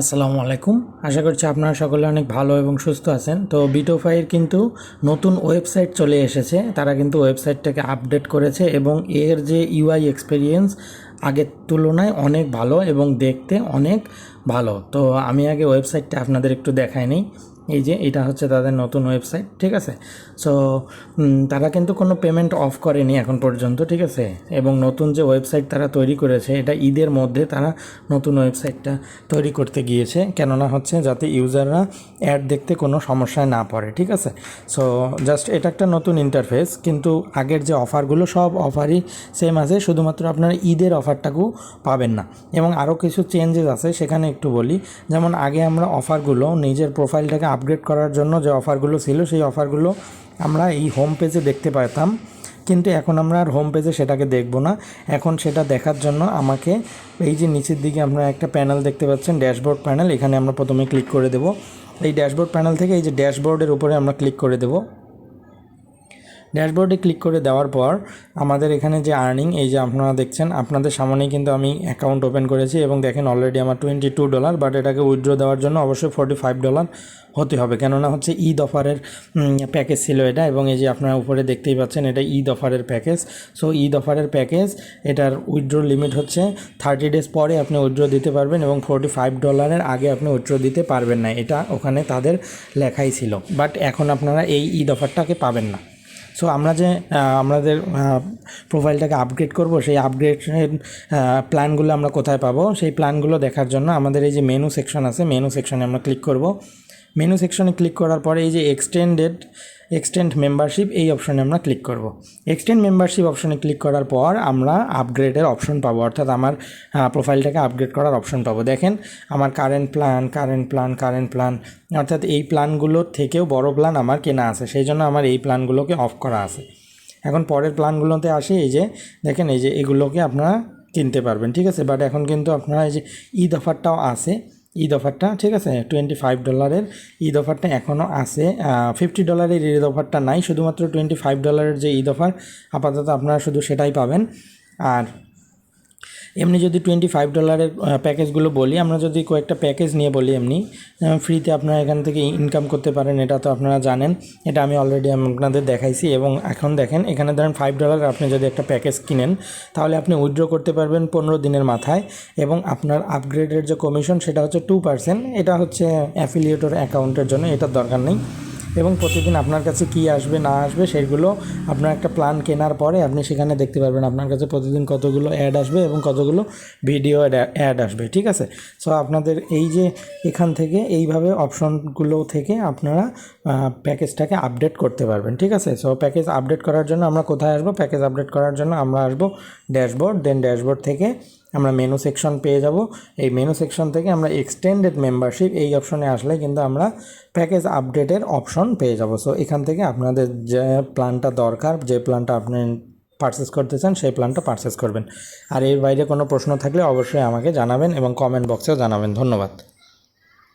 আসসালামু আলাইকুম। আশা করছি আপনারা সকলে অনেক ভালো এবং সুস্থ আছেন। তো বিটোফাইয়ের কিন্তু নতুন ওয়েবসাইট চলে এসেছে। তারা কিন্তু ওয়েবসাইটটাকে আপডেট করেছে এবং এর যে ইউআই এক্সপিরিয়েন্স আগের তুলনায় অনেক ভালো এবং দেখতে অনেক ভালো। তো আমি আগে ওয়েবসাইটটা আপনাদের একটু দেখাই নিই। এই যে এটা হচ্ছে তাদের নতুন ওয়েবসাইট ঠিক আছে? সো তারা কিন্তু কোনো পেমেন্ট অফ করেনি এখন পর্যন্ত, ঠিক আছে? এবং নতুন যে ওয়েবসাইট তারা তৈরি করেছে, এটা ঈদের মধ্যে তারা নতুন ওয়েবসাইটটা তৈরি করতে গিয়েছে, কেননা হচ্ছে যাতে ইউজাররা অ্যাড দেখতে কোনো সমস্যায় না পড়ে, ঠিক আছে? সো জাস্ট এটা একটা নতুন ইন্টারফেস কিন্তু আগের যে অফারগুলো সব অফারই সেম আছে, শুধুমাত্র আপনারা ঈদের অফারটাকেও পাবেন না। এবং আরও কিছু চেঞ্জেস আছে, সেখানে একটু বলি। যেমন আগে আমরা অফারগুলো নিজের প্রোফাইলটাকে আপগ্রেড করার জন্য যে অফারগুলো ছিল, সেই অফারগুলো আমরা এই হোম পেজে দেখতে পেতাম কিন্তু এখন আমরা আর হোম পেজে সেটাকে দেখব না। এখন সেটা দেখার জন্য আমাকে এই যে নিচের দিকে আমরা একটা প্যানেল দেখতে পাচ্ছেন ড্যাশবোর্ড প্যানেল এখানে আমরা প্রথমে ক্লিক করে দেব। এই ড্যাশবোর্ড প্যানেল থেকে এই যে ড্যাশবোর্ডের উপরে আমরা ক্লিক করে দেবো। ড্যাশবোর্ডে ক্লিক করে দেওয়ার পর আমাদের এখানে যে আর্নিং, এই যে আপনারা দেখছেন, আপনাদের সামনেই কিন্তু আমি অ্যাকাউন্ট ওপেন করেছি এবং দেখেন অলরেডি আমার টোয়েন্টি টু ডলার বাট এটাকে উইথড্র দেওয়ার জন্য অবশ্যই ফোর্টি ফাইভ ডলার হতে হবে। কেননা হচ্ছে ঈদ অফারের প্যাকেজ ছিল এটা এবং এই যে আপনারা উপরে দেখতেই পাচ্ছেন এটা ঈদ অফারের প্যাকেজ সো ঈদ অফারের প্যাকেজ এটার উইথড্র লিমিট হচ্ছে থার্টি ডেজ পরে আপনি উইথড্র দিতে পারবেন এবং ফোর্টি ফাইভ ডলারের আগে আপনি উইথড্র দিতে পারবেন না। এটা ওখানে তাদের লেখাই ছিল। বাট এখন আপনারা এই ঈদ অফারটাকে পাবেন না। সো আমরা যে আমাদের প্রোফাইলটাকে আপগ্রেড করব, সেই আপগ্রেড প্ল্যানগুলো আমরা কোথায় পাবো? সেই প্ল্যানগুলো দেখার জন্য আমাদের এই যে মেনু সেকশন আছে মেনু সেকশনে আমরা ক্লিক করব। মেনু সেকশনে ক্লিক করার পরে এই যে এক্সটেন্ডেড এক্সটেন্ড মেম্বারশিপ এই অপশনে আমরা ক্লিক করব। এক্সটেন্ড মেম্বারশিপ অপশনে ক্লিক করার পর আমরা আপগ্রেডের অপশন পাবো। অর্থাৎ আমার প্রোফাইলটাকে আপগ্রেড করার অপশন পাবো। দেখেন, আমার current plan current plan current plan অর্থাৎ এই প্ল্যানগুলোর থেকেও বড় প্ল্যান আমার কেনা আছে। সেই জন্য আমার এই প্ল্যানগুলোকে অফ করা আছে। এখন পরের প্ল্যানগুলোতে আসি, এই যে, দেখেন, এই যে এগুলোকে আপনারা কিনতে পারবেন, ঠিক আছে? বাট এখন কিন্তু আপনারা এই যে ঈদ অফারটাও আছে ঈদ অফারটা, ঠিক আছে? টোয়েন্টি ফাইভ ডলারের ঈদ অফারটা এখনও আছে। ফিফটি ডলারের ঈদ অফারটা নাই, শুধুমাত্র টোয়েন্টি ফাইভ ডলারের যে ঈদ অফার, আপাতত আপনারা শুধু সেটাই পাবেন। আর এমনি যদি টোয়েন্টি ফাইভ ডলারের প্যাকেজগুলো বলি, আমরা যদি কয়েকটা প্যাকেজ নিয়ে বলি এমনি ফ্রিতে আপনারা এখান থেকে ইনকাম করতে পারেন, এটা তো আপনারা জানেন, এটা আমি অলরেডি আপনাদের দেখাইছি এবং এখন দেখেন, এখানে ধরেন ফাইভ ডলার আপনি যদি একটা প্যাকেজ কিনেন, তাহলে আপনি উইথড্র করতে পারবেন পনেরো দিনের মাথায় এবং আপনার আপগ্রেডের যে কমিশন সেটা হচ্ছে টু পার্সেন্ট এটা হচ্ছে অ্যাফিলিয়েটর অ্যাকাউন্টের জন্য, এটার দরকার নেই। এবং প্রতিদিন আপনার কাছে কি আসবে, না আসবে, সেগুলো আপনার একটা প্ল্যান কেনার পরে আপনি সেখানে দেখতে পারবেন আপনার কাছে প্রতিদিন কতগুলো অ্যাড আসবে এবং কতগুলো ভিডিও অ্যাড আসবে, ঠিক আছে? সো আপনাদের এই যে এখান থেকে এইভাবে অপশনগুলো থেকে আপনারা প্যাকেজটাকে আপডেট করতে পারবেন, ঠিক আছে? সো প্যাকেজ আপডেট করার জন্য আমরা কোথায় আসব? প্যাকেজ আপডেট করার জন্য আমরা আসব ড্যাশবোর্ড দেন ড্যাশবোর্ড থেকে আমরা মেনু সেকশন পেয়ে যাব। এই মেনু সেকশন থেকে আমরা এক্সটেন্ডেড মেম্বারশিপ এই অপশনে আসলে কিন্তু আমরা প্যাকেজ আপডেটের অপশন পেয়ে যাব। সো এখান থেকে আপনাদের যে প্ল্যানটা দরকার, যে প্ল্যানটা আপনি পারচেস করতে চান, সেই প্ল্যানটা পারচেস করবেন। আর এর বাইরে কোনো প্রশ্ন থাকলে অবশ্যই আমাকে জানাবেন এবং কমেন্ট বক্সেও জানাবেন। ধন্যবাদ।